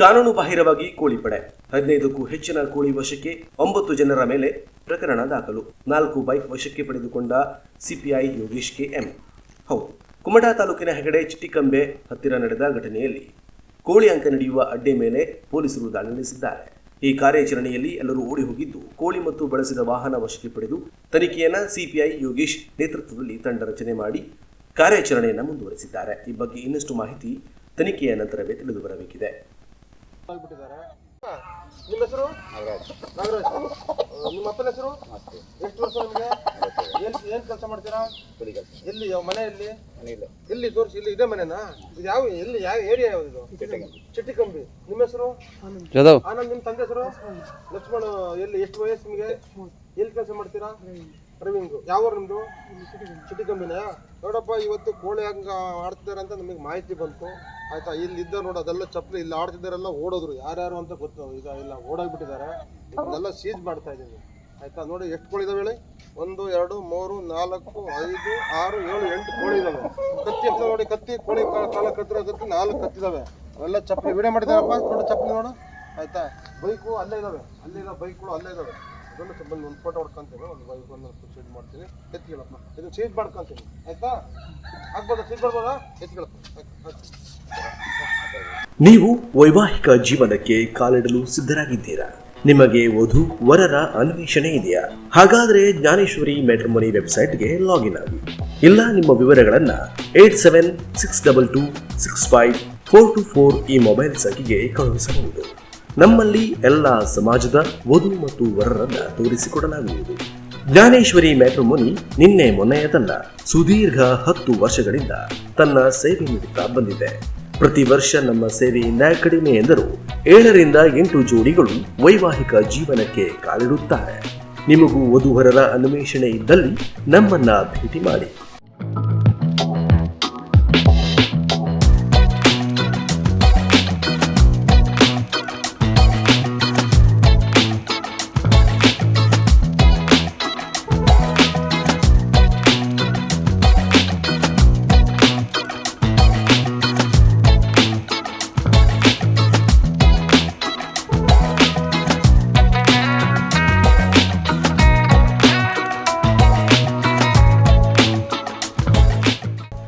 ಕಾನೂನು ಬಾಹಿರವಾಗಿ ಕೋಳಿ ಪಡೆ. ಹದಿನೈದಕ್ಕೂ ಹೆಚ್ಚಿನ ಕೋಳಿ ವಶಕ್ಕೆ ಒಂಬತ್ತು ಜನರ ಮೇಲೆ ಪ್ರಕರಣ ದಾಖಲು. ನಾಲ್ಕು ಬೈಕ್ ವಶಕ್ಕೆ ಪಡೆದುಕೊಂಡ ಸಿಪಿಐ ಯೋಗೇಶ್ ಕೆ ಎಂ ಹೌದು ಕುಮಟಾ ತಾಲೂಕಿನ ಹೆಗಡೆ ಚಿಟ್ಟಿಕಂಬೆ ಹತ್ತಿರ ನಡೆದ ಘಟನೆಯಲ್ಲಿ ಕೋಳಿ ಅಂಕ ನಡೆಯುವ ಅಡ್ಡೆ ಮೇಲೆ ಪೊಲೀಸರು ದಾಳಿ ನಡೆಸಿದ್ದಾರೆ. ಈ ಕಾರ್ಯಾಚರಣೆಯಲ್ಲಿ ಎಲ್ಲರೂ ಓಡಿ ಹೋಗಿದ್ದು ಕೋಳಿ ಮತ್ತು ಬಳಸಿದ ವಾಹನ ವಶಕ್ಕೆ ಪಡೆದು ತನಿಖೆಯನ್ನ ಸಿಪಿಐ ಯೋಗೇಶ್ ನೇತೃತ್ವದಲ್ಲಿ ತಂಡ ರಚನೆ ಮಾಡಿ ಕಾರ್ಯಾಚರಣೆಯನ್ನು ಮುಂದುವರೆಸಿದ್ದಾರೆ. ಈ ಬಗ್ಗೆ ಇನ್ನಷ್ಟು ಮಾಹಿತಿ ತನಿಖೆಯ ನಂತರವೇ ತಿಳಿದು ಬರಬೇಕಿದೆ ಆಗ್ಬಿಟ್ಟಿದ್ದಾರೆ. ನಿಮ್ಮ ಹೆಸರು? ನಾಗರಾಜ್. ನಿಮ್ಮ ಅಪ್ಪನ ಹೆಸರು? ಎಷ್ಟು ವರ್ಷ ನಿಮಗೆ? ಏನ್ ಏನ್ ಕೆಲಸ ಮಾಡ್ತೀರಾ? ಎಲ್ಲಿ ಯಾವ ಮನೆ ಎಲ್ಲಿ? ಎಲ್ಲಿ ತೋರಿಸಿ ಇಲ್ಲಿ ಇದೆ ಮನೆನಾ? ಇದು ಯಾವ ಎಲ್ಲಿ ಯಾವ ಏರಿಯಾ ಯಾವ್ದು ಇದು? ಚಿಟ್ಟಿಕಂಬಿ. ನಿಮ್ಮ ಹೆಸರು? ಜಾಧವ್ ಆನಂದ್ ನಿಮ್ಮ ತಂದೆ ಹೆಸರು? ಲಕ್ಷ್ಮಣ ಎಲ್ಲಿ ಎಷ್ಟು ವಯಸ್ಸು ನಿಮಗೆ? ಎಲ್ಲಿ ಕೆಲಸ ಮಾಡ್ತೀರಾ? ಪ್ರವೀಣ್. ಯಾವ ಊರು ನಿಮ್ದು? ಚಿಟ್ಟಿಕಂಬಿನ? ನೋಡಪ್ಪ ಇವತ್ತು ಕೋಳಿ ಹಂಗ ಆಡ್ತಿದ್ದಾರೆ ಅಂತ ನಮಗೆ ಮಾಹಿತಿ ಬಂತು. ಆಯ್ತಾ, ಇಲ್ಲಿ ಇದ್ದ ನೋಡಿ, ಅದೆಲ್ಲ ಚಪ್ಪಲಿ, ಇಲ್ಲಿ ಆಡ್ತಿದ್ದಾರೆಲ್ಲ ಓಡೋದ್ರು. ಯಾರ್ಯಾರು ಅಂತ ಗೊತ್ತು, ಈಗ ಇಲ್ಲ, ಓಡೋಗ್ಬಿಟ್ಟಿದ್ದಾರೆ. ಇದನ್ನೆಲ್ಲ ಸೀಜ್ ಮಾಡ್ತಾ ಇದ್ದೀವಿ. ಆಯ್ತಾ, ನೋಡಿ ಎಷ್ಟು ಕೋಳಿ ಇದಾವೆ ಹೇಳಿ? ಒಂದು, ಎರಡು, ಮೂರು, ನಾಲ್ಕು, ಐದು, ಆರು, ಏಳು, ಎಂಟು ಕೋಳಿ ಇದಾವೆ. ಕತ್ತಿ ನೋಡಿ, ಕತ್ತಿ, ಕೋಳಿ ಕಾಲ ಕತ್ತಿರೋ ಕತ್ತಿ ನಾಲ್ಕು ಕತ್ತಿದಾವೆ ಅವೆಲ್ಲ ಚಪ್ಪಲಿ, ವಿಡಿಯೋ ಮಾಡಿದಾರಪ್ಪ ನೋಡು ಚಪ್ಪಲಿ ನೋಡು. ಆಯ್ತಾ, ಬೈಕು ಅಲ್ಲೇ ಇದಾವೆ. ಅಲ್ಲೇ ಇದಾವೆ ಬೈಕ್ಗಳು ಅಲ್ಲೇ ಇದಾವೆ. ಅದನ್ನು ಸ್ವಲ್ಪ ಒಂದು ಫೋಟೋ ಹೊಡ್ಕೊಂತೀನಿ, ಒಂದು ಬೈಕ್ ಒಂದು ಸೀಟ್ ಮಾಡ್ತೀನಿ. ಎತ್ಕೊಳ್ಳಪ್ಪ ಇದು ಚೇಂಜ್ ಮಾಡ್ಕೊಂತೀನಿ. ಆಯ್ತಾ? ಆಗ್ಬೋದಾ? ಸೀಟ್ ಮಾಡ್ಬೋದಾ? ಎತ್ಕೊಳ್ಳಪ್ಪ ನೀವು ವೈವಾಹಿಕ ಜೀವನಕ್ಕೆ ಕಾಲಿಡಲು ಸಿದ್ಧರಾಗಿದ್ದೀರಾ? ನಿಮಗೆ ವಧು ವರರ ಅನ್ವೇಷಣೆ ಇದೆಯಾ? ಹಾಗಾದ್ರೆ ಜ್ಞಾನೇಶ್ವರಿ ಮೆಟ್ರಮನಿ ವೆಬ್ಸೈಟ್ಗೆ ಲಾಗಿನ್ ಆಗಿ. ಇಲ್ಲ, ನಿಮ್ಮ ವಿವರಗಳನ್ನ eight seven six double two six five four two four ಈ ಮೊಬೈಲ್ ಸಂಖ್ಯೆಗೆ ಕಳುಹಿಸಬಹುದು. ನಮ್ಮಲ್ಲಿ ಎಲ್ಲ ಸಮಾಜದ ವಧು ಮತ್ತು ವರರನ್ನ ತೋರಿಸಿಕೊಡಲಾಗುವುದು. ಜ್ಞಾನೇಶ್ವರಿ ಮ್ಯಾಟ್ರಮೋನಿ ನಿನ್ನೆ ಮೊನ್ನೆಯದಲ್ಲ, ಸುದೀರ್ಘ ಹತ್ತು ವರ್ಷಗಳಿಂದ ತನ್ನ ಸೇವೆ ನೀಡುತ್ತಾ ಬಂದಿದೆ. ಪ್ರತಿ ವರ್ಷ ನಮ್ಮ ಸೇವೆಯಿಂದ ಕಡಿಮೆ ಎಂದರೂ. ಏಳರಿಂದ ಎಂಟು ಜೋಡಿಗಳು ವೈವಾಹಿಕ ಜೀವನಕ್ಕೆ ಕಾಲಿಡುತ್ತಾರೆ. ನಿಮಗೂ ವಧುವರರ ಅನ್ವೇಷಣೆ ಇದ್ದಲ್ಲಿ ನಮ್ಮನ್ನ ಭೇಟಿ ಮಾಡಿ.